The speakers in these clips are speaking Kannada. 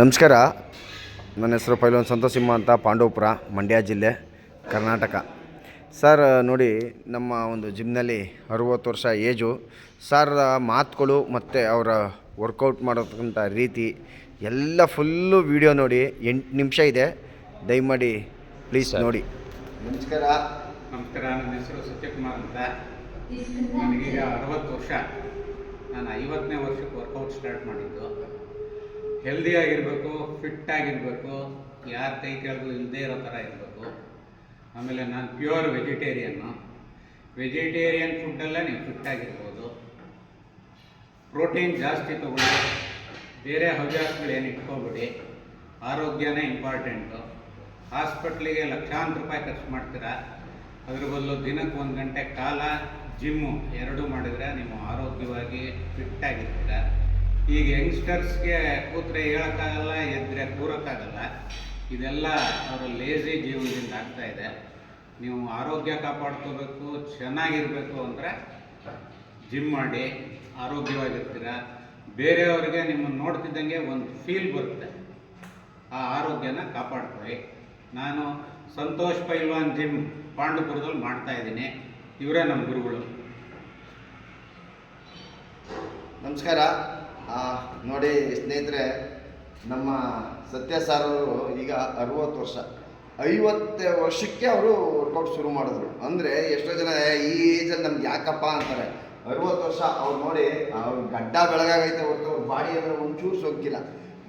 ನಮಸ್ಕಾರ. ನನ್ನ ಹೆಸರು ಪೈಲೋನ್ ಸಂತೋಷ್ ಸಿಂಹ ಅಂತ ಪಾಂಡವಪುರ ಮಂಡ್ಯ ಜಿಲ್ಲೆ ಕರ್ನಾಟಕ. ಸರ್ ನೋಡಿ ನಮ್ಮ ಒಂದು ಜಿಮ್ನಲ್ಲಿ ಅರುವತ್ತು ವರ್ಷ ಏಜು. ಸರ್ ಮಾತುಗಳು ಮತ್ತು ಅವರ ವರ್ಕೌಟ್ ಮಾಡೋಕ್ಕಂಥ ರೀತಿ ಎಲ್ಲ ಫುಲ್ಲು ವಿಡಿಯೋ ನೋಡಿ ಎಂಟು ನಿಮಿಷ ಇದೆ. ದಯಮಾಡಿ ಪ್ಲೀಸ್ ನೋಡಿ. ನಮಸ್ಕಾರ. ನಮಸ್ಕಾರ. ನನ್ನ ಹೆಸರು ಸತ್ಯಕುಮಾರ್ ಅಂತ. ನನಗೀಗ ಅರವತ್ತು ವರ್ಷ. ನಾನು ಐವತ್ತನೇ ವರ್ಷಕ್ಕೆ ವರ್ಕೌಟ್ ಸ್ಟಾರ್ಟ್ ಮಾಡಿದ್ದು. ಹೆಲ್ದಿ ಆಗಿರಬೇಕು ಫಿಟ್ ಆಗಿರಬೇಕು, ಯಾರ ಕೈ ಕೆಳಗೂ ಇಲ್ಲದೇ ಇರೋ ಥರ ಇರಬೇಕು. ಆಮೇಲೆ ನಾನು ಪ್ಯೂರ್ ವೆಜಿಟೇರಿಯನ್ನು ವೆಜಿಟೇರಿಯನ್ ಫುಡ್ಡಲ್ಲೇ ನೀವು ಫಿಟ್ ಆಗಿರ್ಬೋದು. ಪ್ರೋಟೀನ್ ಜಾಸ್ತಿ ತಗೊಳ್ಳಿ. ಬೇರೆ ಹವ್ಯಾಸಗಳು ಏನು ಇಟ್ಕೋಬೇಡಿ. ಆರೋಗ್ಯನೇ ಇಂಪಾರ್ಟೆಂಟು ಹಾಸ್ಪಿಟ್ಲಿಗೆ ಲಕ್ಷಾಂತರ ರೂಪಾಯಿ ಖರ್ಚು ಮಾಡ್ತೀರಾ? ಅದ್ರ ಬದಲು ದಿನಕ್ಕೆ ಒಂದು ಗಂಟೆ ಕಾಲ ಜಿಮ್ಮು ಎರಡೂ ಮಾಡಿದರೆ ನೀವು ಆರೋಗ್ಯವಾಗಿ ಫಿಟ್ ಆಗಿರ್ತೀರ? ಈಗ ಯಂಗ್ಸ್ಟರ್ಸ್ಗೆ ಕೂತ್ರೆ ಹೇಳೋಕ್ಕಾಗಲ್ಲ, ಎದ್ರೆ ಕೂರೋಕ್ಕಾಗಲ್ಲ, ಇದೆಲ್ಲ ಅವರ ಲೇಜಿ ಜೀವನದಿಂದ ಆಗ್ತಾ ಇದೆ. ನೀವು ಆರೋಗ್ಯ ಕಾಪಾಡ್ಕೋಬೇಕು, ಚೆನ್ನಾಗಿರಬೇಕು ಅಂದರೆ ಜಿಮ್ ಮಾಡಿ, ಆರೋಗ್ಯವಾಗಿರ್ತೀರ. ಬೇರೆಯವರಿಗೆ ನಿಮ್ಮನ್ನು ನೋಡ್ತಿದ್ದಂಗೆ ಒಂದು ಫೀಲ್ ಬರುತ್ತೆ. ಆ ಆರೋಗ್ಯನ ಕಾಪಾಡ್ಕೊಳ್ಳಿ. ನಾನು ಸಂತೋಷ್ ಪೈಲ್ವಾನ್ ಜಿಮ್ ಪಾಂಡುಪುರದಲ್ಲಿ ಮಾಡ್ತಾ ಇದ್ದೀನಿ. ಇವರೇ ನಮ್ಮ ಗುರುಗಳು. ನಮಸ್ಕಾರ. ನೋಡಿ ಸ್ನೇಹಿತರೆ ನಮ್ಮ ಸತ್ಯ ಅವರು ಈಗ ಅರುವತ್ತು ವರ್ಷ. ಐವತ್ತು ವರ್ಷಕ್ಕೆ ಅವರು ವರ್ಕೌಟ್ ಶುರು ಮಾಡಿದ್ರು. ಅಂದರೆ ಎಷ್ಟೋ ಜನ "ಏ, ಈ ಏಜಲ್ಲಿ ನಮ್ಗೆ ಯಾಕಪ್ಪ? ಅಂತಾರೆ. ಅರುವತ್ತು ವರ್ಷ ಅವ್ರು ನೋಡಿ ಅವ್ರ ಗಡ್ಡ ಬೆಳಗಾಗೈತೆ ಹೊರತು ಅವ್ರ ಬಾಡಿ ಅಂದರೆ ಒಂಚೂರು ಸೊಕ್ಕಿಲ್ಲ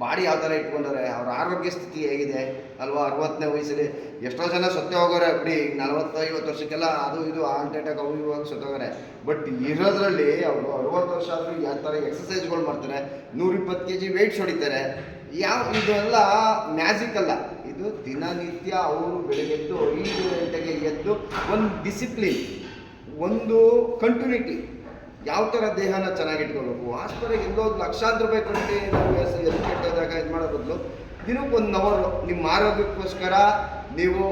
ಬಾಡಿ ಯಾವ ಥರ ಇಟ್ಕೊಂಡಾರೆ ಅವ್ರ ಆರೋಗ್ಯ ಸ್ಥಿತಿ ಹೇಗಿದೆ? ಅಲ್ವಾ? ಅರವತ್ತನೇ ವಯಸ್ಸಲ್ಲಿ ಎಷ್ಟೋ ಜನ ಸತ್ತೇ ಹೋಗೋರೆ. ಬಿಡಿ ನಲವತ್ತು ಐವತ್ತು ವರ್ಷಕ್ಕೆಲ್ಲ ಅದು ಇದು ಹಾರ್ಟ್ ಅಟ್ಯಾಕ್ ಅವು ಇವಾಗ ಸತ್ತೋಗಾರೆ ಬಟ್ ಇರೋದ್ರಲ್ಲಿ ಅವರು ಅರವತ್ತು ವರ್ಷ ಆದರೂ ಯಾವ ಥರ ಎಕ್ಸಸೈಸ್ಗಳು ಮಾಡ್ತಾರೆ? ನೂರಿಪ್ಪತ್ತು ಕೆ ಜಿ ವೆಯ್ಟ್ಸ್ ಹೊಡಿತಾರೆ. ಯಾವ ಇದೆಲ್ಲ ಮ್ಯಾಜಿಕ್ ಅಲ್ಲ. ಇದು ದಿನನಿತ್ಯ ಅವರು ಬೆಳಗ್ಗೆದ್ದು ಐದು ಗಂಟೆಗೆ ಎದ್ದು ಒಂದು ಡಿಸಿಪ್ಲಿನ್ ಒಂದು ಕಂಟಿನ್ಯೂಟಿ ಯಾವ ಥರ ದೇಹನ ಚೆನ್ನಾಗಿಟ್ಕೋಬೇಕು ಆಸ್ಪತ್ರೆಗೆ ಎಲ್ಲೋ ಲಕ್ಷಾಂತರ ರೂಪಾಯಿ ಕೊಟ್ಟು ನಾವು ಎಲ್ಲಿ ಕೆಟ್ಟದಾಗ ಇದು ಮಾಡೋ ಬದಲು. ದಿನಕ್ಕೆ ಒಂದು ಅವರ್ ನಿಮ್ಮ ಆರೋಗ್ಯಕ್ಕೋಸ್ಕರ ನೀವು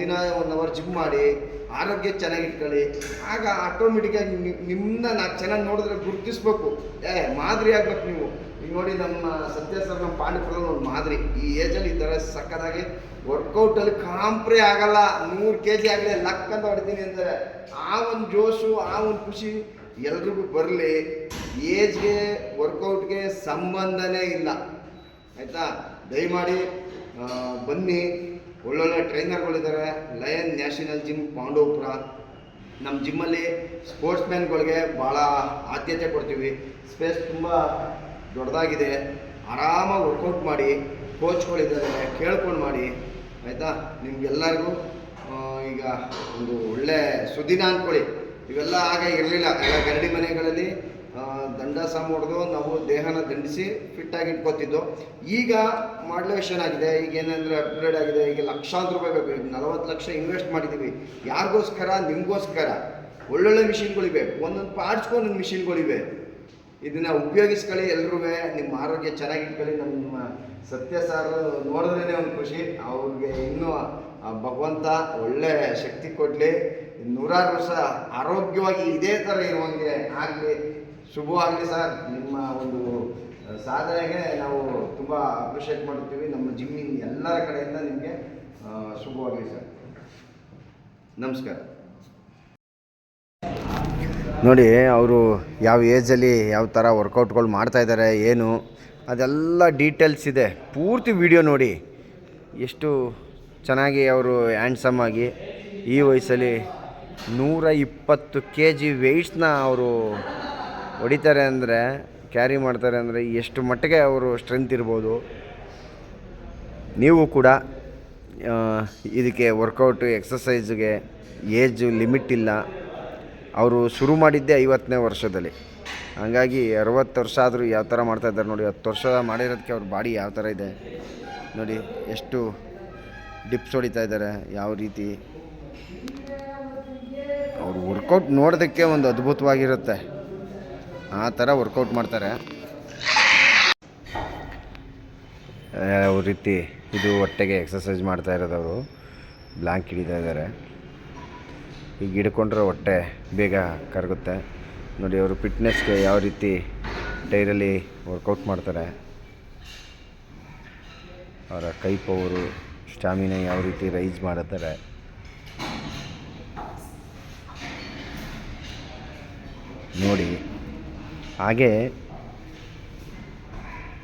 ದಿನ ಒಂದು ಅವರ್ ಜಿಮ್ ಮಾಡಿ, ಆರೋಗ್ಯ ಚೆನ್ನಾಗಿಟ್ಕೊಳ್ಳಿ ಆಗ ಆಟೋಮೆಟಿಕ್ಕಾಗಿ ನಿಮ್ಮನ್ನ ನಾ ಚೆನ್ನಾಗಿ ನೋಡಿದ್ರೆ ಗುರುತಿಸ್ಬೇಕು. ಏ, ಮಾದರಿ ಆಗ್ಬೇಕು ನೀವು. ಈಗ ನೋಡಿ ನಮ್ಮ ಸತ್ಯ ಸರ್, ನಮ್ಮ ಪಾಂಡಿಪುರದ ಒಂದು ಮಾದರಿ. ಈ ಏಜಲ್ಲಿ ಈ ಥರ ಸಕ್ಕದಾಗಿ ವರ್ಕೌಟಲ್ಲಿ ಕಾಂಪ್ರೇ ಆಗಲ್ಲ. ನೂರು ಕೆ ಜಿ ಆಗಲಿ ಲಕ್ ಅಂತ ಹೊಡಿತೀನಿ ಅಂದರೆ, ಆ ಒಂದು ಜೋಶು, ಆ ಒಂದು ಖುಷಿ ಎಲ್ರಿಗೂ ಬರಲಿ, ಏಜ್ಗೆ ವರ್ಕೌಟ್ಗೆ ಸಂಬಂಧನೇ ಇಲ್ಲ. ಆಯಿತಾ? ದಯಮಾಡಿ ಬನ್ನಿ. ಒಳ್ಳೊಳ್ಳೆ ಟ್ರೈನರ್ಗಳಿದ್ದಾರೆ ಲಯನ್ ನ್ಯಾಷನಲ್ ಜಿಮ್ ಪಾಂಡವಪುರ. ನಮ್ಮ ಜಿಮ್ಮಲ್ಲಿ ಸ್ಪೋರ್ಟ್ಸ್ ಮ್ಯಾನ್ಗಳಿಗೆ ಭಾಳ ಆದ್ಯತೆ ಕೊಡ್ತೀವಿ. ಸ್ಪೇಸ್ ತುಂಬ ದೊಡ್ಡದಾಗಿದೆ. ಆರಾಮಾಗಿ ವರ್ಕೌಟ್ ಮಾಡಿ ಕೋಚ್ಗಳಿದ್ದಾರೆ ಕೇಳ್ಕೊಂಡು ಮಾಡಿ. ಆಯಿತಾ? ನಿಮ್ಗೆಲ್ಲರಿಗೂ ಈಗ ಒಂದು ಒಳ್ಳೆ ಸುದಿನ ಅಂದ್ಕೊಳ್ಳಿ ಇವೆಲ್ಲ ಆಗ ಇರಲಿಲ್ಲ. ಎಲ್ಲ ಗರಡಿ ಮನೆಗಳಲ್ಲಿ ದಂಡ ಸಮ ಹೊಡೆದು ನಾವು ದೇಹನ ದಂಡಿಸಿ ಫಿಟ್ಟಾಗಿ ಇಟ್ಕೋತಿದ್ದು. ಈಗ ಮಾಡ್ಲೇಷನ್ ಆಗಿದೆ. ಈಗ ಏನಂದರೆ ಅಪ್ಗ್ರೇಡ್ ಆಗಿದೆ. ಈಗ ಲಕ್ಷಾಂತರ ರೂಪಾಯಿ ಬೇಕು. ನಲವತ್ತು ಲಕ್ಷ ಇನ್ವೆಸ್ಟ್ ಮಾಡಿದ್ದೀವಿ ಯಾರಿಗೋಸ್ಕರ? ನಿಮಗೋಸ್ಕರ. ಒಳ್ಳೊಳ್ಳೆ ಮಿಷಿನ್ಗಳಿವೆ ಒಂದೊಂದು ಪಾರ್ಟ್ಸ್ಗೂ ಒಂದೊಂದು ಮಿಷಿನ್ಗಳಿವೆ ಇದನ್ನ ಉಪಯೋಗಿಸ್ಕೊಳ್ಳಿ ಎಲ್ರೂ ನಿಮ್ಮ ಆರೋಗ್ಯ ಚೆನ್ನಾಗಿ ಇಟ್ಕೊಳ್ಳಿ. ನಮ್ಮ ಸತ್ಯ ಸಾರ್ ನೋಡಿದ್ರೇ ಒಂದು ಖುಷಿ. ಅವ್ರಿಗೆ ಇನ್ನೂ ಭಗವಂತ ಒಳ್ಳೆ ಶಕ್ತಿ ಕೊಡಲಿ. ನೂರಾರು ವರ್ಷ ಆರೋಗ್ಯವಾಗಿ ಇದೇ ಥರ ಇರುವಂಗೆ ಆಗಲಿ ಶುಭವಾಗಲಿ ಸರ್. ನಿಮ್ಮ ಒಂದು ಸಾಧನೆಗೆ ನಾವು ತುಂಬ ಅಪ್ರಿಷಿಯೇಟ್ ಮಾಡ್ತೀವಿ ನಮ್ಮ ಜಿಮ್ಮಿನ ಎಲ್ಲರ ಕಡೆಯಿಂದ ನಿಮಗೆ ಶುಭವಾಗಲಿ ಸರ್. ನಮಸ್ಕಾರ. ನೋಡಿ, ಅವರು ಯಾವ ಏಜಲ್ಲಿ ಯಾವ ಥರ ವರ್ಕೌಟ್ಗಳು ಮಾಡ್ತಾಯಿದ್ದಾರೆ ಏನು, ಅದೆಲ್ಲ ಡೀಟೇಲ್ಸ್ ಇದೆ. ಪೂರ್ತಿ ವಿಡಿಯೋ ನೋಡಿ. ಎಷ್ಟು ಚೆನ್ನಾಗಿ ಅವರು ಹ್ಯಾಂಡ್ಸಮ್ ಆಗಿ ಈ ವಯಸ್ಸಲ್ಲಿ ನೂರ ಇಪ್ಪತ್ತು ಕೆ ಜಿ ವೆಯ್ಟ್ಸ್ನ ಅವರು ಹೊಡಿತಾರೆ ಅಂದರೆ, ಕ್ಯಾರಿ ಮಾಡ್ತಾರೆ ಅಂದರೆ ಎಷ್ಟು ಮಟ್ಟಿಗೆ ಅವರು ಸ್ಟ್ರೆಂತ್ ಇರ್ಬೋದು. ನೀವು ಕೂಡ ಇದಕ್ಕೆ ವರ್ಕೌಟು ಎಕ್ಸಸೈಸ್ಗೆ ಏಜ್ ಲಿಮಿಟ್ ಇಲ್ಲ. ಅವರು ಶುರು ಮಾಡಿದ್ದೇ ಐವತ್ತನೇ ವರ್ಷದಲ್ಲಿ. ಹಾಗಾಗಿ ಅರವತ್ತು ವರ್ಷ ಆದರೂ ಯಾವ ಥರ ಮಾಡ್ತಾಯಿದ್ದಾರೆ ನೋಡಿ, ಹತ್ತು ವರ್ಷ ಮಾಡಿರೋದಕ್ಕೆ ಅವ್ರ ಬಾಡಿ ಯಾವ ಥರ ಇದೆ. ನೋಡಿ, ಎಷ್ಟು ಡಿಪ್ಸ್ ಹೊಡಿತಾ ಇದ್ದಾರೆ, ಯಾವ ರೀತಿ ಅವರು ವರ್ಕೌಟ್ ನೋಡೋದಕ್ಕೆ ಒಂದು ಅದ್ಭುತವಾಗಿರುತ್ತೆ. ಆ ಥರ ವರ್ಕೌಟ್ ಮಾಡ್ತಾರೆ. ಯಾವ ರೀತಿ ಇದು ಹೊಟ್ಟೆಗೆ ಎಕ್ಸಸೈಸ್ ಮಾಡ್ತಾ ಇರೋದು ಅವರು ಬ್ಲ್ಯಾಂಕ್ ಹಿಡಿತಾ ಇದ್ದಾರೆ. ಈಗ ಹಿಡ್ಕೊಂಡ್ರೆ ಹೊಟ್ಟೆ ಬೇಗ ಕರಗುತ್ತೆ. ನೋಡಿ, ಅವರು ಫಿಟ್ನೆಸ್ಗೆ ಯಾವ ರೀತಿ ಡೈರಲ್ಲಿ ವರ್ಕೌಟ್ ಮಾಡ್ತಾರೆ. ಅವರ ಕೈ ಪವರು ಸ್ಟಾಮಿನಾ ಯಾವ ರೀತಿ ರೈಸ್ ಮಾಡುತ್ತಾರೆ. ನೋಡಿ. ಹಾಗೆ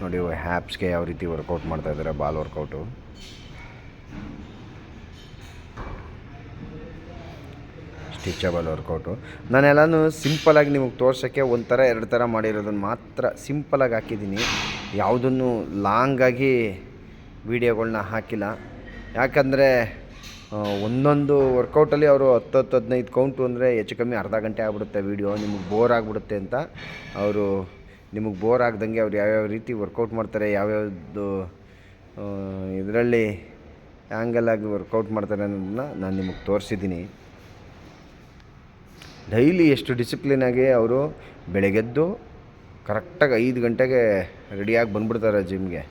ನೋಡಿ ಹ್ಯಾಪ್ಸ್ಗೆ ಯಾವ ರೀತಿ ವರ್ಕೌಟ್ ಮಾಡ್ತಾ ಇದ್ದಾರೆ, ಬಾಲ್ ವರ್ಕೌಟು. ಸ್ಟಿಚಬಲ್ ವರ್ಕೌಟು. ನಾನೆಲ್ಲನೂ ಸಿಂಪಲಾಗಿ ನಿಮಗೆ ತೋರ್ಸೋಕ್ಕೆ ಒಂಥರ ಥರ ಎರಡು ಥರ ಮಾಡಿರೋದನ್ನು ಮಾತ್ರ ಸಿಂಪಲಾಗಿ ಹಾಕಿದ್ದೀನಿ. ಯಾವುದನ್ನು ಲಾಂಗಾಗಿ ವೀಡಿಯೋಗಳನ್ನ ಹಾಕಿಲ್ಲ. ಯಾಕಂದರೆ ಒಂದೊಂದು ವರ್ಕೌಟಲ್ಲಿ ಅವರು ಹತ್ತು ಹತ್ತು ಹದಿನೈದು ಕೌಂಟು ಅಂದರೆ ಹೆಚ್ಚು ಕಮ್ಮಿ ಅರ್ಧ ಗಂಟೆ ಆಗ್ಬಿಡುತ್ತೆ ವೀಡಿಯೋ ನಿಮಗೆ ಬೋರ್ ಆಗಿಬಿಡುತ್ತೆ ಅಂತ ಅವರು, ನಿಮಗೆ ಬೋರ್ ಆಗ್ದಂಗೆ ಅವ್ರು ಯಾವ್ಯಾವ ರೀತಿ ವರ್ಕೌಟ್ ಮಾಡ್ತಾರೆ, ಯಾವ್ಯಾವ್ದು ಇದರಲ್ಲಿ ಆ್ಯಂಗಲ್ ಆಗಿ ವರ್ಕೌಟ್ ಮಾಡ್ತಾರೆ ಅನ್ನೋದನ್ನ ನಾನು ನಿಮಗೆ ತೋರಿಸಿದ್ದೀನಿ. ಡೈಲಿ ಎಷ್ಟು ಡಿಸಿಪ್ಲಿನಾಗಿ ಅವರು ಬೆಳಗ್ಗೆದ್ದು ಕರೆಕ್ಟಾಗಿ ಐದು ಗಂಟೆಗೆ ರೆಡಿಯಾಗಿ ಬಂದುಬಿಡ್ತಾರೆ ಜಿಮ್ಗೆ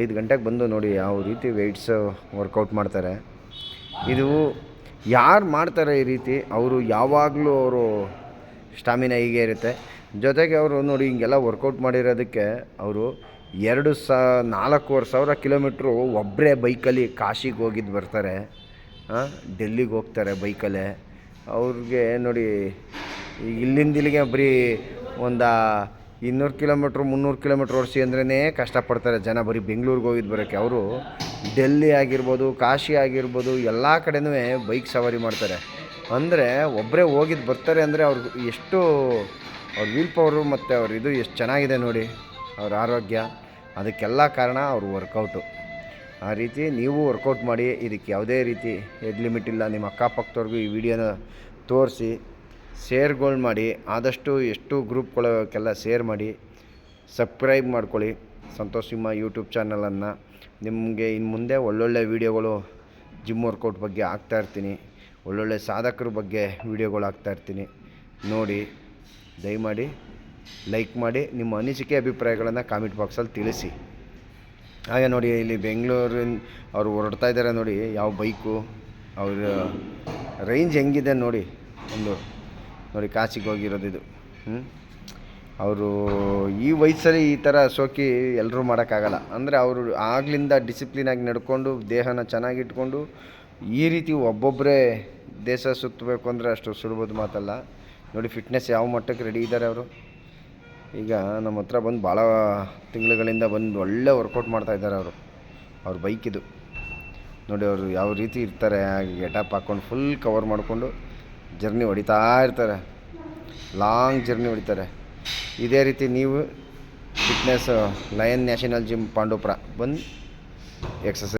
ಐದು ಗಂಟೆಗೆ ಬಂದು ನೋಡಿ ಯಾವ ರೀತಿ ವೆಯ್ಟ್ಸ್ ವರ್ಕೌಟ್ ಮಾಡ್ತಾರೆ. ಇದು ಯಾರು ಮಾಡ್ತಾರೆ ಈ ರೀತಿ? ಅವರು ಯಾವಾಗಲೂ ಅವರು ಸ್ಟಾಮಿನಾ ಹೀಗೆ ಇರುತ್ತೆ. ಜೊತೆಗೆ ಅವರು ನೋಡಿ ಹಿಂಗೆಲ್ಲ ವರ್ಕೌಟ್ ಮಾಡಿರೋದಕ್ಕೆ ಅವರು ಎರಡು ಸ, ನಾಲ್ಕೂವರೆ ಸಾವಿರ ಕಿಲೋಮೀಟ್ರು ಒಬ್ಬರೇ ಬೈಕಲ್ಲಿ ಕಾಶಿಗೆ ಹೋಗಿದ್ದು ಬರ್ತಾರೆ. ಡೆಲ್ಲಿಗೆ ಹೋಗ್ತಾರೆ ಬೈಕಲ್ಲೇ. ಅವ್ರಿಗೆ ನೋಡಿ, ಇಲ್ಲಿಂದ ಇಲ್ಲಿಗೆ ಬರೀ ಒಂದು ಇನ್ನೂರು ಕಿಲೋಮೀಟ್ರ್, ಮುನ್ನೂರು ಕಿಲೋಮೀಟ್ರ್ ಓಡಿಸಿ ಅಂದ್ರೇ ಕಷ್ಟಪಡ್ತಾರೆ ಜನ. ಬರೀ ಬೆಂಗಳೂರಿಗೆ ಹೋಗಿದ್ದು ಬರೋಕ್ಕೆ ಅವರು ಡೆಲ್ಲಿ ಆಗಿರ್ಬೋದು, ಕಾಶಿ ಆಗಿರ್ಬೋದು, ಎಲ್ಲ ಕಡೆಯೂ ಬೈಕ್ ಸವಾರಿ ಮಾಡ್ತಾರೆ. ಅಂದರೆ ಒಬ್ಬರೇ ಹೋಗಿದ್ದು ಬರ್ತಾರೆ ಅಂದರೆ ಅವ್ರಿಗೆ ಎಷ್ಟು ಅವ್ರ ವೀಲ್ ಪವರು ಮತ್ತು ಅವ್ರ ಇದು ಎಷ್ಟು ಚೆನ್ನಾಗಿದೆ ನೋಡಿ, ಅವ್ರ ಆರೋಗ್ಯ, ಅದಕ್ಕೆಲ್ಲ ಕಾರಣ ಅವ್ರ ವರ್ಕೌಟು. ಆ ರೀತಿ ನೀವು ವರ್ಕೌಟ್ ಮಾಡಿ, ಇದಕ್ಕೆ ಯಾವುದೇ ರೀತಿ ಎಡ್ ಲಿಮಿಟ್ ಇಲ್ಲ, ನಿಮ್ಮ ಅಕ್ಕಪಕ್ಕದವ್ರಿಗೂ ಈ ವಿಡಿಯೋನ ತೋರಿಸಿ ಶೇರ್ಗಳು ಮಾಡಿ, ಆದಷ್ಟು ಎಷ್ಟು ಗ್ರೂಪ್ಗಳಕ್ಕೆಲ್ಲ ಶೇರ್ ಮಾಡಿ ಸಬ್ಸ್ಕ್ರೈಬ್ ಮಾಡ್ಕೊಳ್ಳಿ. ಸಂತೋಷ್ ಸಿಂಹ ಯೂಟ್ಯೂಬ್ ಚಾನಲನ್ನು ನಿಮಗೆ ಇನ್ನು ಮುಂದೆ ಒಳ್ಳೊಳ್ಳೆ ವೀಡಿಯೋಗಳು ಜಿಮ್ ವರ್ಕೌಟ್ ಬಗ್ಗೆ ಇರ್ತೀನಿ. ಒಳ್ಳೊಳ್ಳೆ ಸಾಧಕರ ಬಗ್ಗೆ ವೀಡಿಯೋಗಳು ಇರ್ತೀನಿ. ನೋಡಿ, ದಯಮಾಡಿ ಲೈಕ್ ಮಾಡಿ, ನಿಮ್ಮ ಅನಿಸಿಕೆ ಅಭಿಪ್ರಾಯಗಳನ್ನು ಕಾಮೆಂಟ್ ಬಾಕ್ಸಲ್ಲಿ ತಿಳಿಸಿ. ಹಾಗೆ ನೋಡಿ, ಇಲ್ಲಿ ಬೆಂಗಳೂರಿನ ಅವರು ಹೊರಡ್ತಾ ಇದ್ದಾರೆ ನೋಡಿ, ಯಾವ ಬೈಕು, ಅವ್ರ ರೇಂಜ್ ಹೆಂಗಿದೆ ನೋಡಿ, ಒಂದು ನೋಡಿ, ಕಾಸಿಗೆ ಹೋಗಿರೋದು ಇದು. ಹ್ಞೂ ಅವರು ಈ ವಯಸ್ಸಲ್ಲಿ ಈ ಥರ ಶೋಕಿ ಎಲ್ಲರೂ ಮಾಡೋಕ್ಕಾಗಲ್ಲ. ಅಂದರೆ ಅವರು ಆಗಲಿಂದ ಡಿಸಿಪ್ಲಿನಾಗಿ ನಡ್ಕೊಂಡು, ದೇಹನ ಚೆನ್ನಾಗಿಟ್ಕೊಂಡು ಈ ರೀತಿ ಒಬ್ಬೊಬ್ಬರೇ ದೇಶ ಸುತ್ತಬೇಕು ಅಂದರೆ ಅಷ್ಟು ಸುಲಭದ ಮಾತಲ್ಲ. ನೋಡಿ ಫಿಟ್ನೆಸ್ ಯಾವ ಮಟ್ಟಕ್ಕೆ ರೆಡಿ ಇದ್ದಾರೆ ಅವರು. ಈಗ ನಮ್ಮ ಹತ್ರ ಬಂದು ಭಾಳ ತಿಂಗಳುಗಳಿಂದ ಬಂದು ಒಳ್ಳೆ ವರ್ಕೌಟ್ ಮಾಡ್ತಾ ಇದ್ದಾರೆ ಅವರು. ಅವ್ರ ಬೈಕಿದು ನೋಡಿ, ಅವರು ಯಾವ ರೀತಿ ಇರ್ತಾರೆ ಗೆಟಪ್ ಹಾಕ್ಕೊಂಡು ಫುಲ್ ಕವರ್ ಮಾಡಿಕೊಂಡು ಜರ್ನಿ ಹೊಡಿತಾ ಇರ್ತಾರೆ. ಲಾಂಗ್ ಜರ್ನಿ ಹೊಡಿತಾರೆ. ಇದೇ ರೀತಿ ನೀವು fitness lion national gym Pandavapura ಬಂದು ಎಕ್ಸಸೈಸ್